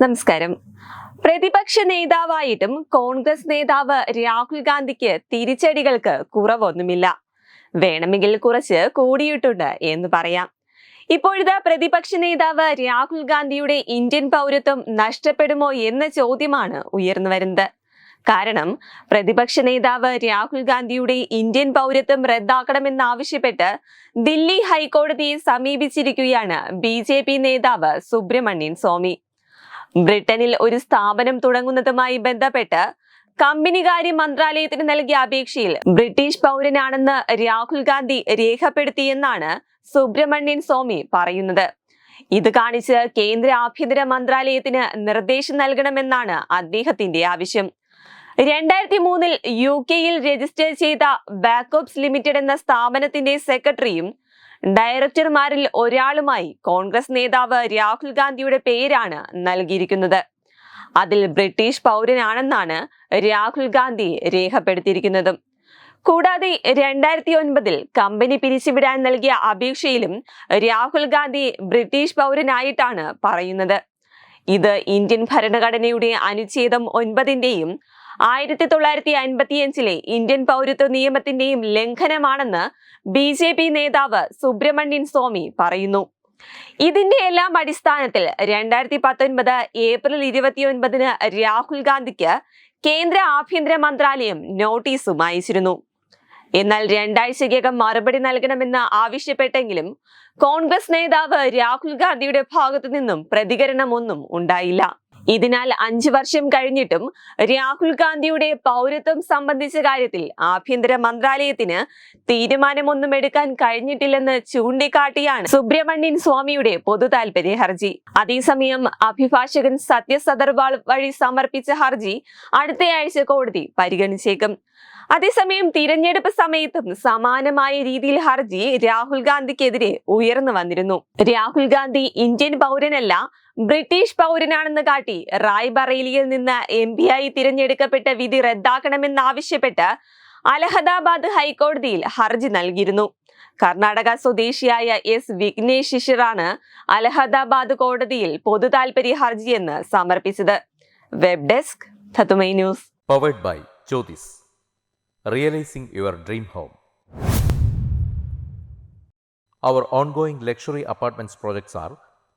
നമസ്കാരം. പ്രതിപക്ഷ നേതാവായിട്ടും കോൺഗ്രസ് നേതാവ് രാഹുൽ ഗാന്ധിക്ക് തിരിച്ചടികൾക്ക് കുറവൊന്നുമില്ല. വേണമെങ്കിൽ കുറച്ച് കൂടിയിട്ടുണ്ട് എന്ന് പറയാം. ഇപ്പോഴത്തെ പ്രതിപക്ഷ നേതാവ് രാഹുൽ ഗാന്ധിയുടെ ഇന്ത്യൻ പൗരത്വം നഷ്ടപ്പെടുമോ എന്ന ചോദ്യമാണ് ഉയർന്നു വരുന്നത്. കാരണം പ്രതിപക്ഷ നേതാവ് രാഹുൽ ഗാന്ധിയുടെ ഇന്ത്യൻ പൗരത്വം റദ്ദാക്കണമെന്നാവശ്യപ്പെട്ട് ദില്ലി ഹൈക്കോടതിയെ സമീപിച്ചിരിക്കുകയാണ് ബി നേതാവ് സുബ്രഹ്മണ്യൻ സ്വാമി. ബ്രിട്ടനിൽ ഒരു സ്ഥാപനം തുടങ്ങുന്നതുമായി ബന്ധപ്പെട്ട് കമ്പനികാര്യ മന്ത്രാലയത്തിന് നൽകിയ അപേക്ഷയിൽ ബ്രിട്ടീഷ് പൗരനാണെന്ന് രാഹുൽ ഗാന്ധി രേഖപ്പെടുത്തിയെന്നാണ് സുബ്രഹ്മണ്യൻ സ്വാമി പറയുന്നത്. ഇത് കാണിച്ച് കേന്ദ്ര ആഭ്യന്തര മന്ത്രാലയത്തിന് നിർദ്ദേശം നൽകണമെന്നാണ് അദ്ദേഹത്തിന്റെ ആവശ്യം. രണ്ടായിരത്തി മൂന്നിൽ യു കെയിൽ രജിസ്റ്റർ ചെയ്ത ബാക്കോപ്സ് ലിമിറ്റഡ് എന്ന സ്ഥാപനത്തിന്റെ സെക്രട്ടറിയും ഡയറക്ടർമാരിൽ ഒരാളുമായി കോൺഗ്രസ് നേതാവ് രാഹുൽ ഗാന്ധിയുടെ പേരാണ് നൽകിയിരിക്കുന്നത്. അതിൽ ബ്രിട്ടീഷ് പൗരനാണെന്നാണ് രാഹുൽ ഗാന്ധി രേഖപ്പെടുത്തിയിരിക്കുന്നതും. കൂടാതെ രണ്ടായിരത്തി ഒൻപതിൽ കമ്പനി പിരിച്ചുവിടാൻ നൽകിയ അപേക്ഷയിലും രാഹുൽ ഗാന്ധി ബ്രിട്ടീഷ് പൗരനായിട്ടാണ് പറയുന്നത്. ഇത് ഇന്ത്യൻ ഭരണഘടനയുടെ അനുച്ഛേദം ഒൻപതിന്റെയും ആയിരത്തി തൊള്ളായിരത്തി അൻപത്തിയഞ്ചിലെ ഇന്ത്യൻ പൗരത്വ നിയമത്തിന്റെയും ലംഘനമാണെന്ന് ബി ജെ പി നേതാവ് സുബ്രഹ്മണ്യൻ സ്വാമി പറയുന്നു. ഇതിന്റെ എല്ലാം അടിസ്ഥാനത്തിൽ രണ്ടായിരത്തി പത്തൊൻപത് ഏപ്രിൽ ഇരുപത്തിയൊൻപതിന് രാഹുൽ ഗാന്ധിക്ക് കേന്ദ്ര ആഭ്യന്തര മന്ത്രാലയം നോട്ടീസും അയച്ചിരുന്നു. എന്നാൽ രണ്ടാഴ്ചയ്ക്കകം മറുപടി നൽകണമെന്ന് ആവശ്യപ്പെട്ടെങ്കിലും കോൺഗ്രസ് നേതാവ് രാഹുൽ ഗാന്ധിയുടെ ഭാഗത്തു നിന്നും പ്രതികരണമൊന്നും ഉണ്ടായില്ല. ഇതിനാൽ അഞ്ചു വർഷം കഴിഞ്ഞിട്ടും രാഹുൽ ഗാന്ധിയുടെ പൗരത്വം സംബന്ധിച്ച കാര്യത്തിൽ ആഭ്യന്തര മന്ത്രാലയത്തിന് തീരുമാനമൊന്നും എടുക്കാൻ കഴിഞ്ഞിട്ടില്ലെന്ന് ചൂണ്ടിക്കാട്ടിയാണ് സുബ്രഹ്മണ്യൻ സ്വാമിയുടെ പൊതു താൽപര്യ ഹർജി. അതേസമയം അഭിഭാഷകൻ സത്യ സദർവാൾ വഴി സമർപ്പിച്ച ഹർജി അടുത്തയാഴ്ച കോടതി പരിഗണിച്ചേക്കും. അതേസമയം തിരഞ്ഞെടുപ്പ് സമയത്തും സമാനമായ രീതിയിൽ ഹർജി രാഹുൽ ഗാന്ധിക്കെതിരെ ഉയർന്നു വന്നിരുന്നു. രാഹുൽ ഗാന്ധി ഇന്ത്യൻ പൗരനല്ല ബ്രിട്ടീഷ് പൗരനാണെന്ന് കാട്ടി റായ്ബറേലിയിൽ നിന്ന് എം ആയി തിരഞ്ഞെടുക്കപ്പെട്ട വിധി റദ്ദാക്കണമെന്നാവശ്യപ്പെട്ട് അലഹദാബാദ് ഹൈക്കോടതിയിൽ ഹർജി നൽകിയിരുന്നു. കർണാടക സ്വദേശിയായ എസ് വിഘ്നേഷ് ശിഷിറാണ് അലഹദാബാദ് കോടതിയിൽ പൊതു താൽപര്യ ഹർജിയെന്ന് സമർപ്പിച്ചത്. വെബ് ഡെസ്ക് തത്തുമൈ news. Powered by Jyothis realising your dream home